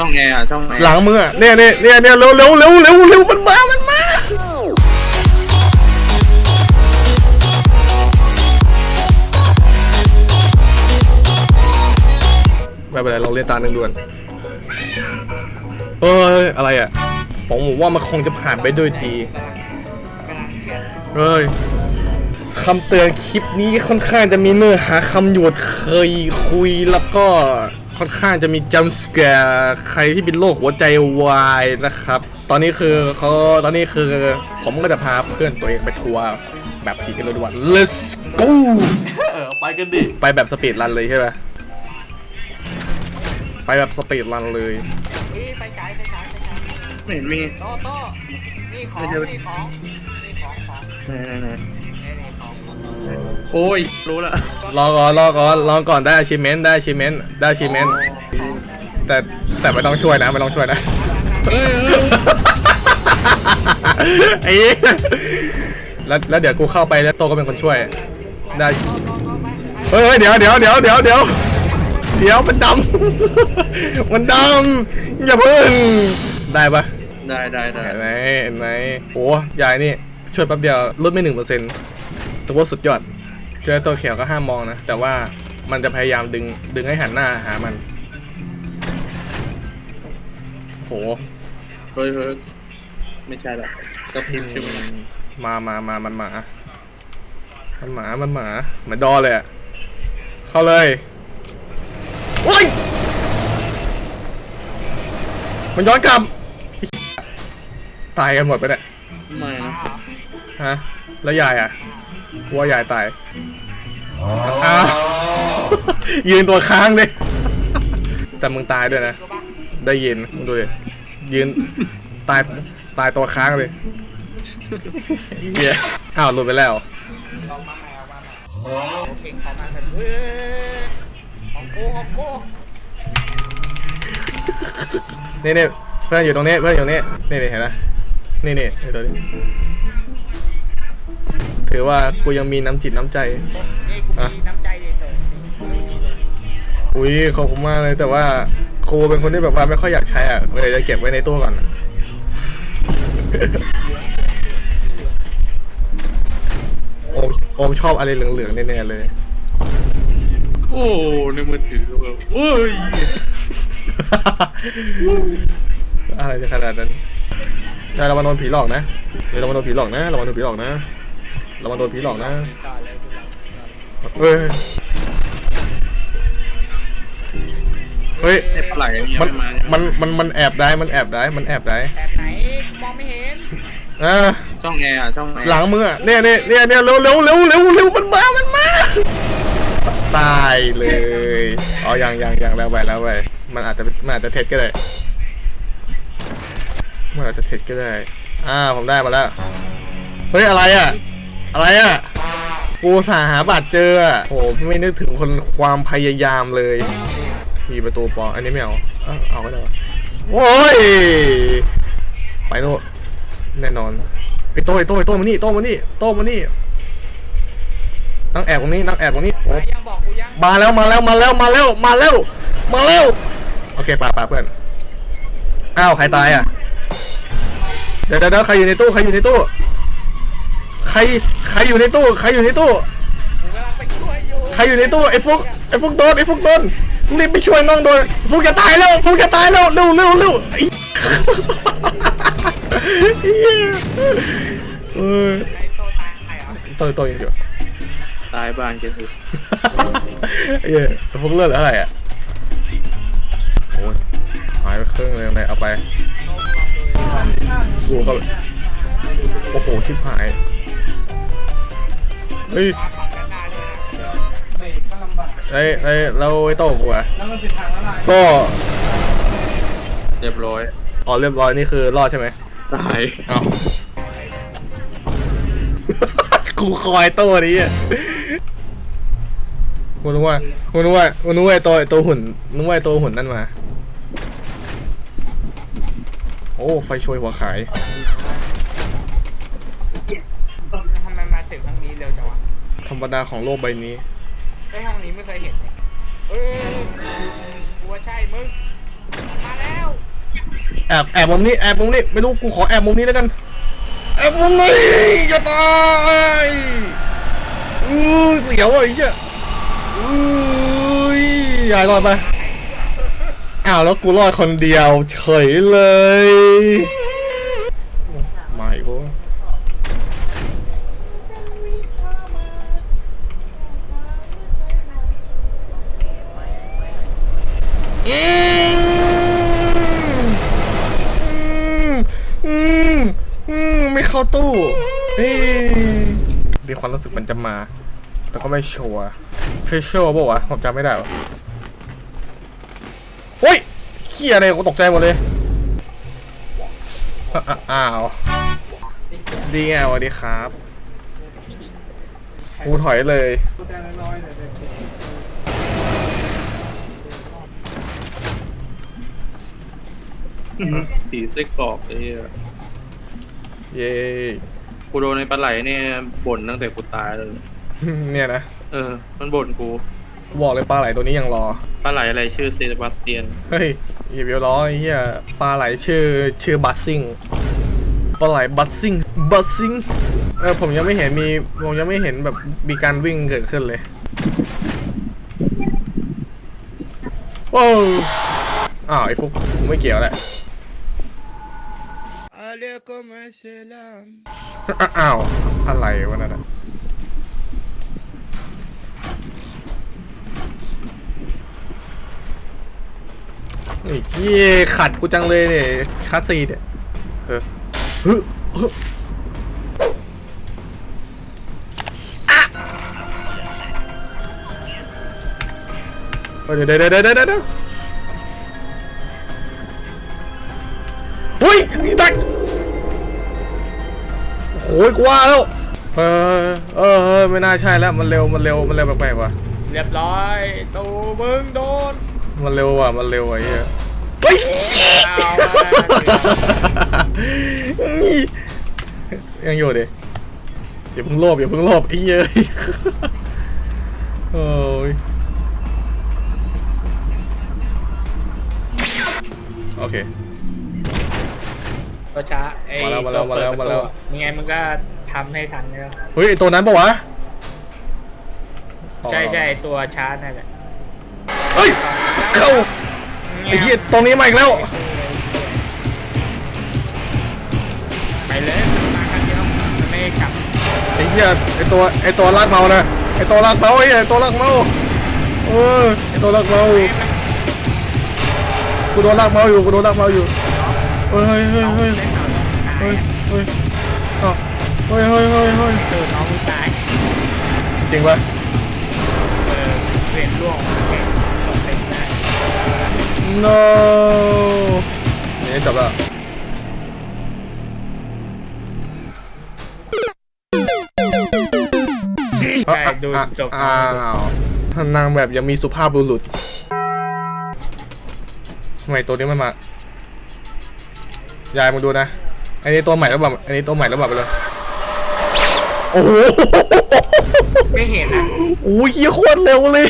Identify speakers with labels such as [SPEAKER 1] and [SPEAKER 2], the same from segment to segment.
[SPEAKER 1] ช่องแอร์อะช่องแอร์
[SPEAKER 2] หลังมึงอะเนี่ยเนี่ยเนี่ยเนี่ยเร็วเร็วเร็วเร็วเร็วมันมา มันมา ไม่เป็นไรเราเล่นตาหนึ่งด่วนเอ้ย อะไรอะ ผมว่ามันคงจะผ่านไปด้วยดีเฮ้ยคำเตือนคลิปนี้ค่อนข้างจะมีเนื้อหาคำหยวดเคยคุยแล้วก็ ค่อนข้างจะมีจัมสแกร์ใครที่เป็นโรคหัวใจวายนะครับ ตอนนี้คือเขาตอนนี้คือผมก็จะพาเพื่อนตัวเองไปทัวร์แบบผีกันเลยดีกว่า let's go ไปกันดิ ไปแบบสปีดรันเลยใช่ไหมไปแบบสปีดรันเลย
[SPEAKER 3] นี่ไปฉายไปฉายไปฉาย
[SPEAKER 1] ไม่เห็นมี
[SPEAKER 3] โต้โต้นี่ของ
[SPEAKER 1] ไม่ใช่
[SPEAKER 3] นี่ของนี่ของของ
[SPEAKER 1] ไหนไหนไหน
[SPEAKER 3] นี่นี่ของ
[SPEAKER 1] โอ้ย รู้ละ
[SPEAKER 2] รอก่อนรอก่อนรอก่อนได้ achievement ได้ achievement ได้ achievement แต่แต่ไม่ต้องช่วยนะไม่ต้องช่วยนะ
[SPEAKER 1] เฮ้ยเฮ้ย
[SPEAKER 2] ไอ้เหี้ยแล้วแล้วเดี๋ยวกูเข้าไปแล้วโตก็เป็นคนช่วย ได้ เฮ้ยเฮ้ยเดี๋ยวเดี๋ยวเดี๋ยวเดี๋ยวเดี๋ยวเดี๋ยวมันดำ มันดำอย่าเพิ่งได้ปะ
[SPEAKER 1] ได้ได้ได้
[SPEAKER 2] เห็นไหมเห็นไหมโอ้ยายนี่ช่วยแป๊บเดียวลดไม่หนึ่งเปอร์เซ็นต์แต่ว่าสุดยอดเจอตัวเขียวก็ห้ามมองนะ แต่ว่ามันจะพยายามดึงดึงให้หันหน้าหามัน โห
[SPEAKER 1] เฮ้ยเฮ้ยไม่ใช่ละกระพริบใช่ไหม
[SPEAKER 2] มามามามันหมา มันหมา มันหมา เหมือนดอเลยอะเข้าเลยโอ้ยมันย้อนกลับ ตายกันหมดไปเนี่ย
[SPEAKER 1] ไม่นะ
[SPEAKER 2] ฮะ แล้วยายอะ กลัวยายตายอ้าวยืนตัวค้างเลย แต่มึงตายด้วยนะ ได้ยินมึงดูดิยืนตายตายตัวค้างเลยเฮียอ้าวหลุดไปแล้ว
[SPEAKER 3] โอเคของมาเฮ้ยของกูของกู
[SPEAKER 2] นี่นี่เพื่อนอยู่ตรงนี้เพื่อนอยู่ตรงนี้นี่นี่เห็นไหมนี่นี่ไอ้ตัวนี้ ถือว่ากูยังมีน้ำจิตน้ำใจ
[SPEAKER 3] นี่กูมีน้ำใจเลยเต๋อนี่นี่เลย
[SPEAKER 2] อุ้ยขอบคุณมากเลยแต่ว่าครูเป็นคนที่แบบว่าไม่ค่อยอยากใช้อะเลยจะเก็บไว้ในตู้ก่อนโอมโอมชอบอะไรเหลืองๆแน่ๆเลย
[SPEAKER 1] โอ้ในมือถือแบบโอ้ย
[SPEAKER 2] อะไรจะขนาดนั้นใช่เรามาโดนผีหลอกนะเดี๋ยวเรามาโดนผีหลอกนะเรามาโดนผีหลอกนะเรามาโดนผีหลอกนะ
[SPEAKER 3] ต่อเลยกูรอ
[SPEAKER 2] เฮ้ยเฮ้ย
[SPEAKER 1] ไอ้ปลาไหลยัง
[SPEAKER 2] มัน
[SPEAKER 1] ไม่มา
[SPEAKER 2] มันมันมันแอบได้มันแอบได้มันแอบได้
[SPEAKER 3] แอบไหนมองไม่เห็น
[SPEAKER 2] อ่า
[SPEAKER 1] ช่องแอร์อะช่องแอร์
[SPEAKER 2] หลังมึงอะเนี่ยเนี่ยเนี่ยเนี่ยเร็วเร็วเร็วเร็วเร็วมันมามันมาตายเลยอ๋อยังยังยังแล้วไปแล้วไปมันอาจจะมันอาจจะเท็จก็ได้มันอาจจะเท็จก็ได้อ่าผมได้มาแล้วเฮ้ยอะไรอะ อะไรอะ กูสาหาบัตรเจออะโหไม่นึกถึงคนความพยายามเลย มีประตูปออันนี้ไม่เอา เอาเอาก็ได้วะโอ้ย ไปโนแน่นอนไอ้โต้ไอ้โต้ไอ้โต้มานี่โต้มานี่โต้มานี่นั่งแอบตรงนี้นั่งแอบตรงนี้โอ้
[SPEAKER 3] ยังบอกกูยัง
[SPEAKER 2] มาแล้วมาแล้วมาแล้วมาแล้วมาแล้วมาแล้วโอเคป่าป่าเพื่อนอ้าวใครตายอะเดี๋ยวเดี๋ยวใครอยู่ในตู้ใครอยู่ในตู้ ใครใครอยู่ในตู้ใครอยู่ในตู้
[SPEAKER 3] กูกำลังไปช่วยอยู่
[SPEAKER 2] ใครอยู่ในตู้ไอ้ฟุกไอ้ฟุกโดนไอ้ฟุกโดนรีบไปช่วยน้องโดนฟุกจะตายแล้วฟุกจะตายแล้วเร็วเร็วเร็วไอ้เหี้ยเออ
[SPEAKER 3] ไอ้โตตายใครเหรอ
[SPEAKER 2] ตัวตัวอย่างเดียว
[SPEAKER 1] ตายบ้านกันสิ
[SPEAKER 2] ไอ้เหี้ยพวกเลือดเหลืออะไรอะโอ้ยหายไปครึ่งเลยไหนเอาไปกูก็โอ้โหชิบหาย เฮ้ยเฮ้ยเฮ้ยเราไอ้โต้กูอะโต้
[SPEAKER 1] เรียบร้อย
[SPEAKER 2] อ๋อเรียบร้อยนี่คือรอดใช่ไหม
[SPEAKER 1] ตาย
[SPEAKER 2] เอ้ากูคอยโต้นี้อะกูนึกว่ากูนึกว่ากูนึกว่าไอ้ตัวไอ้ตัวหุ่นนึกว่าไอ้ตัวหุ่นนั่นมา โอ้ ไฟช่วยหัวขาย ธรรมดาของโลกใบนี้
[SPEAKER 3] ไอ้ห้องนี้ไม่เคยเห็นเลยเออกูว่าใช่มึงมาแล้ว
[SPEAKER 2] แอบแอบมุมนี้แอบมุมนี้ไม่รู้กูขอแอบมุมนี้แล้วกันแอบมุมนี้อย่าตายอู้เสียวอะไอ้เหี้ยอู้ยยายรอดไปอ้าวแล้วกูรอดคนเดียวเฉยเลย ความรู้สึกมันจะมา แต่ก็ไม่ชัวร์เฟชชัวร์ป่าวะผมจำไม่ได้วะเฮ้ยเขี้ยอะไรกูตกใจหมดเลยอะอะอ้าว ดีไงสวัสดีครับกูถอยเลย
[SPEAKER 1] สีไส้กรอกไอ้เหี้ย
[SPEAKER 2] เย้
[SPEAKER 1] กูโดนในปลาไหลเนี่ยบ่นตั้งแต่กูตายเลย
[SPEAKER 2] เนี่ยนะ
[SPEAKER 1] เออ มันบ่นกู
[SPEAKER 2] บอกเลยปลาไหลตัวนี้ยังรอ
[SPEAKER 1] ปลาไหลอะไรชื่อเซบาสเตียน
[SPEAKER 2] เฮ้ยอย่าไปล้อไอ้เหี้ยปลาไหลชื่อชื่อบัสซิงปลาไหลบัสซิงบัสซิงเออผมยังไม่เห็นมีผมยังไม่เห็นแบบมีการวิ่งเกิดขึ้นเลยโอ้วอ้าวไอ้ฟุกกูไม่เกี่ยวแหละ
[SPEAKER 3] อะเลกุมอัสสลาม
[SPEAKER 2] อ้าว อะไรวะนั่นน่ะไอ้เหี้ขัดกูจังเลยเนี่ยคาสซีเนี่ยเออฮึฮึเฮ้ยเดี๋ยวเดี๋ยวเดี๋ยวเดี๋ยว อ้ยกว่าแล้วเออเออเออไม่น่าใช่แล้วมันเร็วมันเร็วมันเร็วแปลกๆว่ะ
[SPEAKER 3] เรียบร้อยตูมึงโดน
[SPEAKER 2] มันเร็วว่ะมันเร็วว่ะไอ้เหี้ยเฮ้ย
[SPEAKER 3] เอาอะ
[SPEAKER 2] นี่ยังอยู่ดิอย่าเพิ่งโลภอย่าเพิ่งโลภไอ้เหี้ยโอ้ยโอเค
[SPEAKER 3] ก็ช้าไอ้
[SPEAKER 2] มาแล้วมาแล้ว
[SPEAKER 3] ตัวเปิด
[SPEAKER 2] มาแล้ว
[SPEAKER 3] ประตูยังไงมึงก็ทำให้ทันเนี่ย
[SPEAKER 2] เฮ้ยไอตัวนั้นปะวะ
[SPEAKER 3] ใช่ใช่ตัวช้านั่นแหละ
[SPEAKER 2] เฮ้ยเข้าไอ้เหี้ยตรงนี้มาอีกแล้ว
[SPEAKER 3] ไปเลยมันมาครั้งเดียวมันไม่กลับ
[SPEAKER 2] ไอ้เหี้ยไอ้ตัวไอ้ตัวลากเมานะไอ้ตัวลากเมาไอ้เหี้ยไอ้ตัวลากเมาเออไอ้ตัวลากเมากูโดนลากเมาอยู่กูโดนลากเมาอยู่ เฮ้ยเฮ้ยเฮ้ย
[SPEAKER 3] น้อง
[SPEAKER 2] เฮ้ย
[SPEAKER 3] เล่นเอาน้องตาย
[SPEAKER 2] เฮ้ยเฮ้ยอ้าวเฮ้ยเฮ้ยเฮ้ยเฮ้ย
[SPEAKER 3] เออน้องตาย
[SPEAKER 2] จริงปะ
[SPEAKER 3] เออเรียนร่วงแข่งตกเต็มได้
[SPEAKER 2] no นี่จบแล้ว
[SPEAKER 3] ใช่ดูจบ
[SPEAKER 2] อ้าวนางแบบยังมีสุภาพบุรุษทำไมตัวนี้มันมา ยายมึงดูนะ อันนี้ตัวใหม่แล้วแบบอันนี้ตัวใหม่แล้วแบบไปเลย โอ้โห
[SPEAKER 3] ไม่เห็นนะ
[SPEAKER 2] โอ้ยเหี้ยโคตรเร็วเลย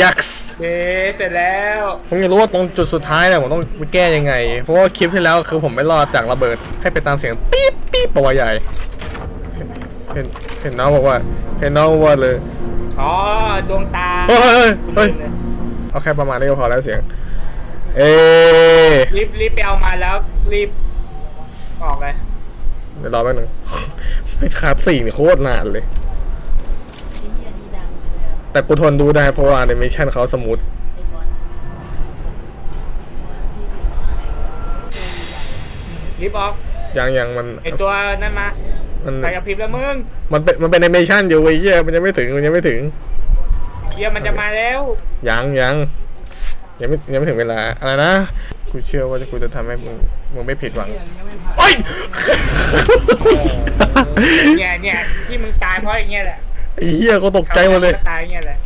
[SPEAKER 2] ยักษ์
[SPEAKER 3] เย้เสร็จแล้ว
[SPEAKER 2] ผมอยากรู้ว่าตรงจุดสุดท้ายเนี่ยผมต้องไปแก้ยังไง เพราะว่าคลิปที่แล้วคือผมไม่รอดจากระเบิด ให้ไปตามเสียงปี๊บปี๊บปะวะใหญ่เห็นเห็นน้องบอกว่า เห็นน้องบอกว่าเลย
[SPEAKER 3] อ๋อดวงตา
[SPEAKER 2] เฮ้ยเฮ้ยเฮ้ยเอาแค่ประมาณนี้ก็พอแล้วเสียง เอ๊
[SPEAKER 3] รีบรีบไปเอามาแล้วรีบออกเลย
[SPEAKER 2] เดี๋ยวรอแป๊บนึง ไม่คาบสี่นี่โคตรนานเลยแต่กูทนดูได้เพราะว่าในมิชชั่นเขาสมูท
[SPEAKER 3] รีบออก
[SPEAKER 2] ยังยังมัน
[SPEAKER 3] ไอตัวนั่นมา
[SPEAKER 2] มัน
[SPEAKER 3] ไปกับพริบแล้วมึง
[SPEAKER 2] มันเป็นมันเป็นแอนิเมชันอยู่ไอ้เหี้ยมันยังไม่ถึงมันยังไม่ถึง
[SPEAKER 3] เยี่ยมันจะมาแล้ว
[SPEAKER 2] ยังยัง ยังไม่ยังไม่ถึงเวลา อะไรนะ กูเชื่อว่ากูจะทำให้มึงมึงไม่ผิดหวังโอ้ย
[SPEAKER 3] เนี่ยเนี่ยที่มึงตายเพราะอย่างเงี้ยแหละ
[SPEAKER 2] ไอ้เหี้ยก็ตกใจหมดเลย
[SPEAKER 3] ตายอย่างเงี้ยแหละ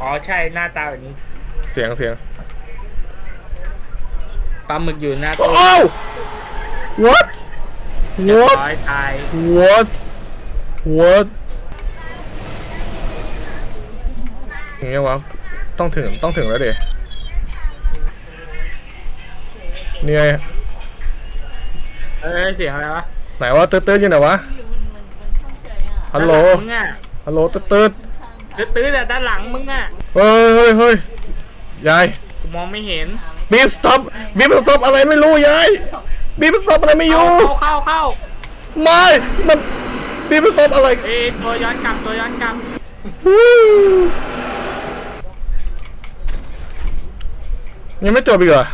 [SPEAKER 3] อ๋อใช่หน้าตาแบบนี้
[SPEAKER 2] เสียงเสียง
[SPEAKER 3] ปลาหมึกอยู่หน้าตู้
[SPEAKER 2] โอ้ what
[SPEAKER 3] เรียบ
[SPEAKER 2] what
[SPEAKER 3] ร้อยตาย
[SPEAKER 2] what what อย่างเงี้ยวะต้องถึงต้องถึงแล้วเดนี่ไง
[SPEAKER 3] เอ้ยเสียงอะไรวะ
[SPEAKER 2] ไหนวะเติร์ดเติร์ดอยู่ไหนวะฮัลโหล
[SPEAKER 3] ด้านงมึงอะ
[SPEAKER 2] ฮัลโหลเติร์ดเติร์ด
[SPEAKER 3] ตื้อๆแต่ด้านหลังมึงอะ
[SPEAKER 2] เฮ้ยเฮ้ยเฮ้ยยาย
[SPEAKER 3] กูมองไม่เห็น
[SPEAKER 2] บีบสต็อปบีบสต็อปอะไรไม่รู้ยายบีบสต็อปอะไรไม่อ
[SPEAKER 3] เข้า
[SPEAKER 2] ยู่
[SPEAKER 3] เข้าเข้า
[SPEAKER 2] ไม่มันบีบสต็อปอะไร
[SPEAKER 3] เอ้ยตัวย้อนกลับตัวย้อนกลับ
[SPEAKER 2] ยังไม่จบอีกเหรอ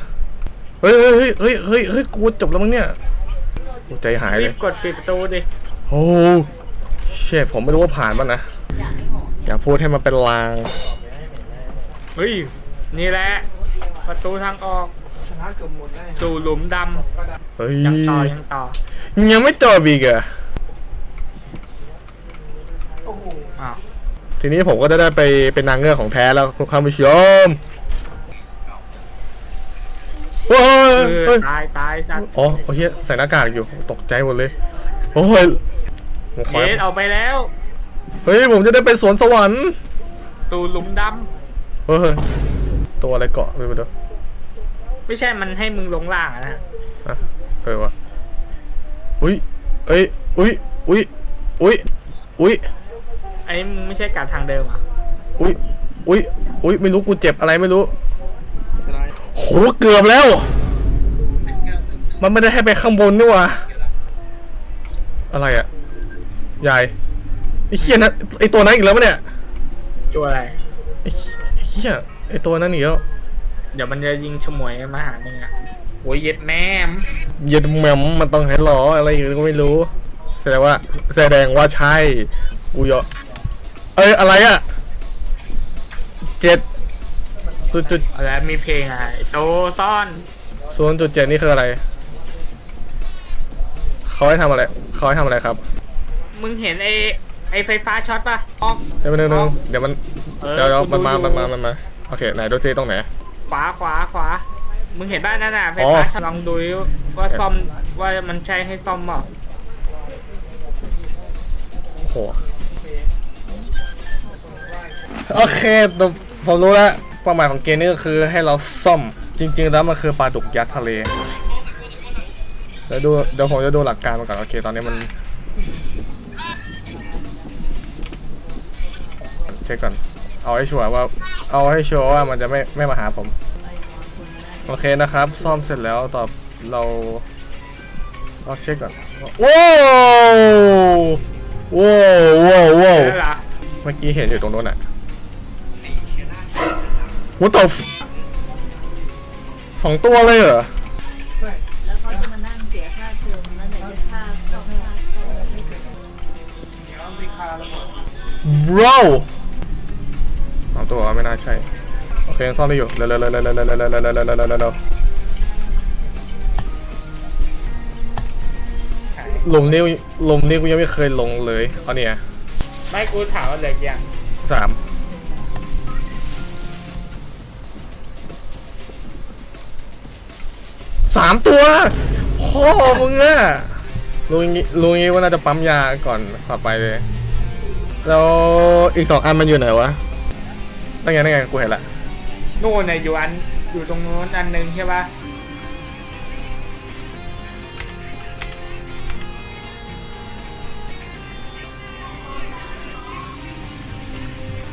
[SPEAKER 2] เฮ้ยเฮ้ยเฮ้ยเฮ้ยเฮ้ยกูจบแล้วมั้งเนี่ยโอ้ใจหาย
[SPEAKER 3] รี
[SPEAKER 2] เลย
[SPEAKER 3] บกดปิดประตูดิ
[SPEAKER 2] โอ้เชฟผมไม่รู้ว่าผ่านป่ะนะ อย่าพูดให้มันเป็นลาง
[SPEAKER 3] เฮ้ย นี่แหละ ประตูทางออกสู่หลุมด
[SPEAKER 2] เฮ้ยำ
[SPEAKER 3] ยังต่อยังต่อ
[SPEAKER 2] ยังไม่จบอีกเหรอ
[SPEAKER 3] อ้าว
[SPEAKER 2] ทีนี้ผมก็จะได้ไปเป็นนางเงือกของแท้แล้วคุณผู้ชม โอ้ย
[SPEAKER 3] เอ
[SPEAKER 2] เฮ้
[SPEAKER 3] อยตายตายสัตว์
[SPEAKER 2] อ๋อโอ้เฮียใส่หน้ากากอยู่ ตกใจหมดเลย โอ้ยผมขอ
[SPEAKER 3] เยสเอาไปแล้ว
[SPEAKER 2] เฮ้ย ผมจะได้ไปสวนสวรรค์
[SPEAKER 3] สู่หลุมด
[SPEAKER 2] เฮ้ย ตัวอะไรเกาะไปมาดูำ
[SPEAKER 3] ไม่ใช่มันให้มึงลงล่างอะนะ
[SPEAKER 2] อะเออวะอุ้ยเอ้ย อุ้ย อุ้ย อุ้ย อุ้ย
[SPEAKER 3] ไอ้มึงไม่ใช่กลับทางเดิมอะ
[SPEAKER 2] อุ้ย อุ้ย อุ้ย ไม่รู้กูเจ็บอะไรไม่รู้
[SPEAKER 1] อะไร
[SPEAKER 2] โหเกือบแล้ว มันไม่ได้ให้ไปข้างบนนี่หว่าอะไรอะยายไอ้เหี้ยนะไอ้ตัวนั้นอีกแล้วปะเนี่ย
[SPEAKER 3] ตัวอะไร
[SPEAKER 2] ไอ้ไอ้เหี้ยไอ้ตัวนั้นอีกแล้ว
[SPEAKER 3] เดี๋ยวมันจะยิงฉมวยมาหามึงอะโอ้ยเย็ดแม่ม
[SPEAKER 2] เย็ดแหมมมันต้องให้หรออะไรอย่างเงี้ยก็ไม่รู้ แสดงว่า แสดงว่าใช่กูยอเอ้ยอะไรอะเจ็ด ศูนย์จุด
[SPEAKER 3] แล้วมีเพลงอะไอ้โตซ่อน
[SPEAKER 2] ศูนย์จุดเจ็ดนี่คืออะไรเขาให้ทำอะไรเขาให้ทำอะไรครับ
[SPEAKER 3] มึงเห็นไอ้ไอ้ไฟฟ้าช็อตป่ะออก
[SPEAKER 2] เดี๋ยวมันเดี๋ยวมันเดี๋ยวมัน
[SPEAKER 3] ออ
[SPEAKER 2] เดี๋ยวเดี๋ยว
[SPEAKER 3] กู
[SPEAKER 2] มันมา
[SPEAKER 3] ดู
[SPEAKER 2] มันมามันมาโอเคไหนดูซิตรงไหน
[SPEAKER 3] ขวาขวาขวามึงเห็นบ้านนั่นน่ะไฟ
[SPEAKER 2] อ๋อ
[SPEAKER 3] ฟ้าช็อตลองดูดิว่าซ่อมว่ามันใช่ให้ซ่อมเปล่า
[SPEAKER 2] โอ้โหโอเคแต่ผมรู้แล้ว เป้าหมายของเกมนี้ก็คือให้เราซ่อมจริง ๆ แล้วมันคือปลาดุกยักษ์ทะเลเดี๋ยวดูเดี๋ยวผมจะดูหลักการมันก่อนโอเคตอนนี้มันเช็คก่อนเอาให้ชัวร์ว่าเอาให้ชัวร์ว่ามันจะไม่ไม่มาหาผมโอเคนะครับซ่อมเสร็จแล้วตอบเราเราเช็คก่อนว้าวว้าวว้าวว้าว
[SPEAKER 3] ใช่เหรอ
[SPEAKER 2] เมื่อกี้เห็นอยู่ตรงโน้นอะ หัวตบสองตัวเลยเหรอ
[SPEAKER 4] แล้วเขาจะมานั่งเสียค่าเทอมแล้วไหนจะค่าซ่อมค่าซ่อมไม่ถึง
[SPEAKER 2] bro สองตัวไม่น่าใช่ โอเคยังซ่อมได้อยู่ เร็วๆๆๆๆๆๆๆๆๆๆหลุมนี้หลุมนี้กูยังไม่เคยลงเลยเอาเนี่ย
[SPEAKER 3] ไม่กูถามว่าเหลือกี่อย่าง
[SPEAKER 2] สาม สามตัวพ่อมึงอะรู้อย่างงี้รู้อย่างงี้ว่าน่าจะปั๊มยาก่อนต่อไปเลยแล้วอีกสองอันมันอยู่ไหนวะนั่นไงนั่นไงกูเห็นละ
[SPEAKER 3] นู่นน่ะอยู่อันอยู่ตรงนู้นอันหนึงใช่ป่ะ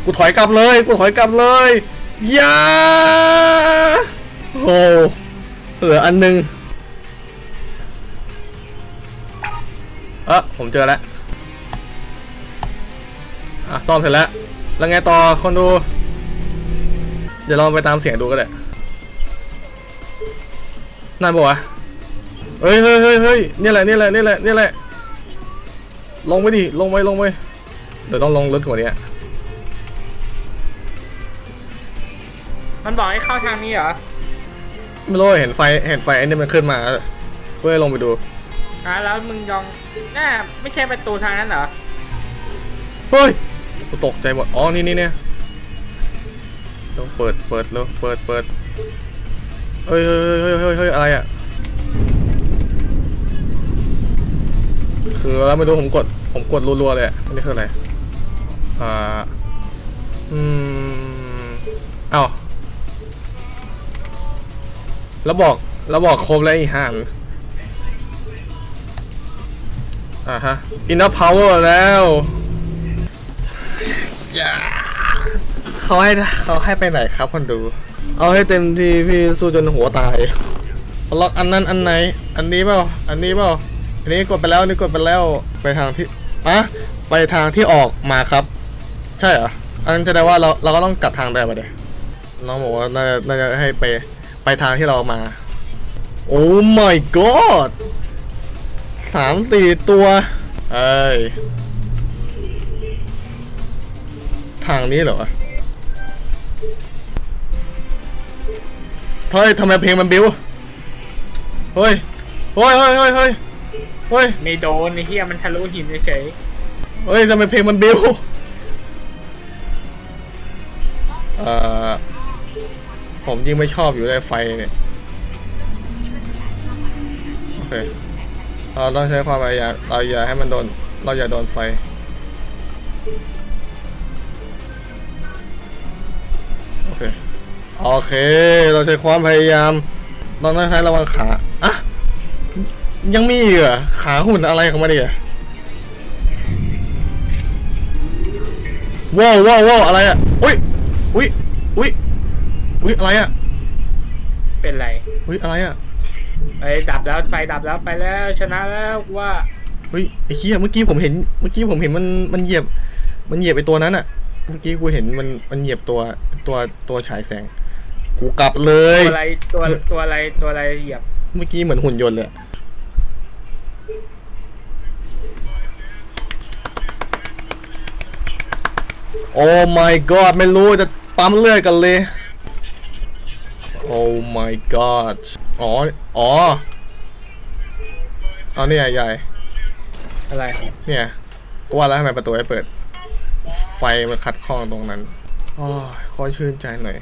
[SPEAKER 2] กูถอยกลับเลย กูถอยกลับเลยอย่าโอ้ เหลืออันหนึงเออผมเจอแล้วอะซ่อมเสร็จแล้ว แล้วไงต่อคนดู เดี๋ยวลองไปตามเสียงดูก็ได้นั่นปะวะเฮ้ยเฮ้ยเฮ้ยเฮ้ยนี่แหละนี่แหละนี่แหละนี่แหละ ลงไปดิ ลงไปลงไป เดี๋ยวต้องลงลึกกว่านี้
[SPEAKER 3] มันบอกให้เข้าทางนี้เหรอ
[SPEAKER 2] ไม่รู้เห็นไฟเห็นไฟไอ้นี่มันขึ้นมาก็เลยลงไปดู
[SPEAKER 3] อะแล้วมึงยองน่าไม่ใช่ประตูทางนั้นเหรอ
[SPEAKER 2] เฮ้ยกูตกใจหมดอ๋อนี่นี่เนี่ยต้องเปิดเปิดแล้วเปิดเปิดเฮ้ยเฮ้ยเฮ้ยเฮ้ยเฮ้ยอะไรอะคือแล้วไม่รู้ผมกดผมกดรัวๆเลยอะอันนี่คืออะไรอ่าอืม แล้วบอกแล้วบอกครบแล้วอีห่านอ่าฮะ enough power แล้วอย่าเขาให้เขาให้ไปไหนครับคนดู เอาให้เต็มที่พี่สู้จนหัวตายล็อกอันนั้นอันไหน อันนี้เปล่าอันนี้เปล่าอันนี้กดไปแล้วนนี้กดไปแล้วไปทางที่อะไปทางที่ออกมาครับ ใช่เหรออันนั้นจะได้ว่าเราเราก็ต้องกลับทางได้ปะเดี๋ยน้องบอกว่าน่าจะน่าจะให้ไป ไปทางที่เรามา โอ้ my god สามสี่ตัวเอ้ยทางนี้เหรอวะเฮ้ยทำไมเพลงมันบิ้วเฮ้ยเฮ้ยเฮ้ยเฮ้ยเฮ้ยเฮ้ย
[SPEAKER 3] ไม่โดนไอ้เหี้ยมันทะลุหินเฉย
[SPEAKER 2] เฮ้ยทำไมเพลงมันบิ้วเอ่อ ผมยิ่งไม่ชอบอยู่ในไฟเนี่ยโอเคเราต้องใช้ความพยายามเราอย่าให้มันโดนเราอย่าโดนไฟโอเคโอเคเราใช้ความพยายามเราต้องใช้ระวังขาอะยังมีอีกเหรอขาหุ่นอะไรของมันอีกอะว้าวว้าวว้าวอะไรอะอุ้ยอุ้ยอุ้ย อุ้ยอะไรอะ
[SPEAKER 3] ๆเป็นไร
[SPEAKER 2] อุ้ยอะไรอะ
[SPEAKER 3] ไอ้ยดับแล้วไฟดับแล้วไปแล้วชนะแล้วกูว่า
[SPEAKER 2] เฮ้ยไอ้เหี้ยเมื่อกี้ผมเห็นเมื่อกี้ผมเห็นมันมันเหยียบ มันเหยียบไอ้ตัวนั้นอะ เมื่อกี้กูเห็นมันมันเหยียบตัวตัวตัวฉายแสง กูกลับเลย
[SPEAKER 3] ตัวอะไรตัวตัวอะไรตัวอะไรเหยียบ
[SPEAKER 2] เมื่อกี้เหมือนหุ่นยนต์เลยอะโอ้ my god ไม่รู้จะปั๊มเลือดกันเลย โอ้ my god อ๋อ อ๋อเอาเนี่ยใหญ่
[SPEAKER 3] อะไร
[SPEAKER 2] เนี่ยกูว่าแล้วทำไมประตูไม่เปิด ไฟมันขัดข้องตรงนั้นโอ้ยขอชื่นใจหน่อย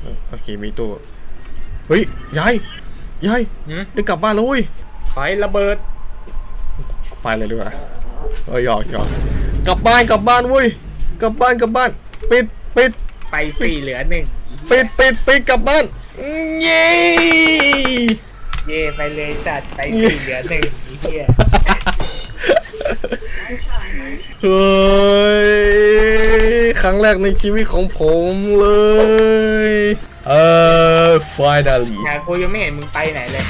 [SPEAKER 2] เออโอเค มีตู้ เฮ้ย ยาย ยาย
[SPEAKER 3] หืม
[SPEAKER 2] ได้กลับบ้านแล้วเว้ย
[SPEAKER 3] ไฟระเบิด
[SPEAKER 2] ไปเลยดีกว่าเออหยอกหยอกกลับบ้านกลับบ้านเว้ย กลับบ้านกลับบ้าน ปิดปิด
[SPEAKER 3] ไปสี่เหลือหนึ่ง
[SPEAKER 2] ปิดปิดปิดกลับบ้านเย้
[SPEAKER 3] เย่ไปเลยจัดไปสี่เหลือหนึ่งไอ้เหี้ย
[SPEAKER 2] เฮ้ยครั้งแรกในชีวิตของผมเลย เออ finally
[SPEAKER 3] หากูยังไม่เห็นมึงไปไหนเลย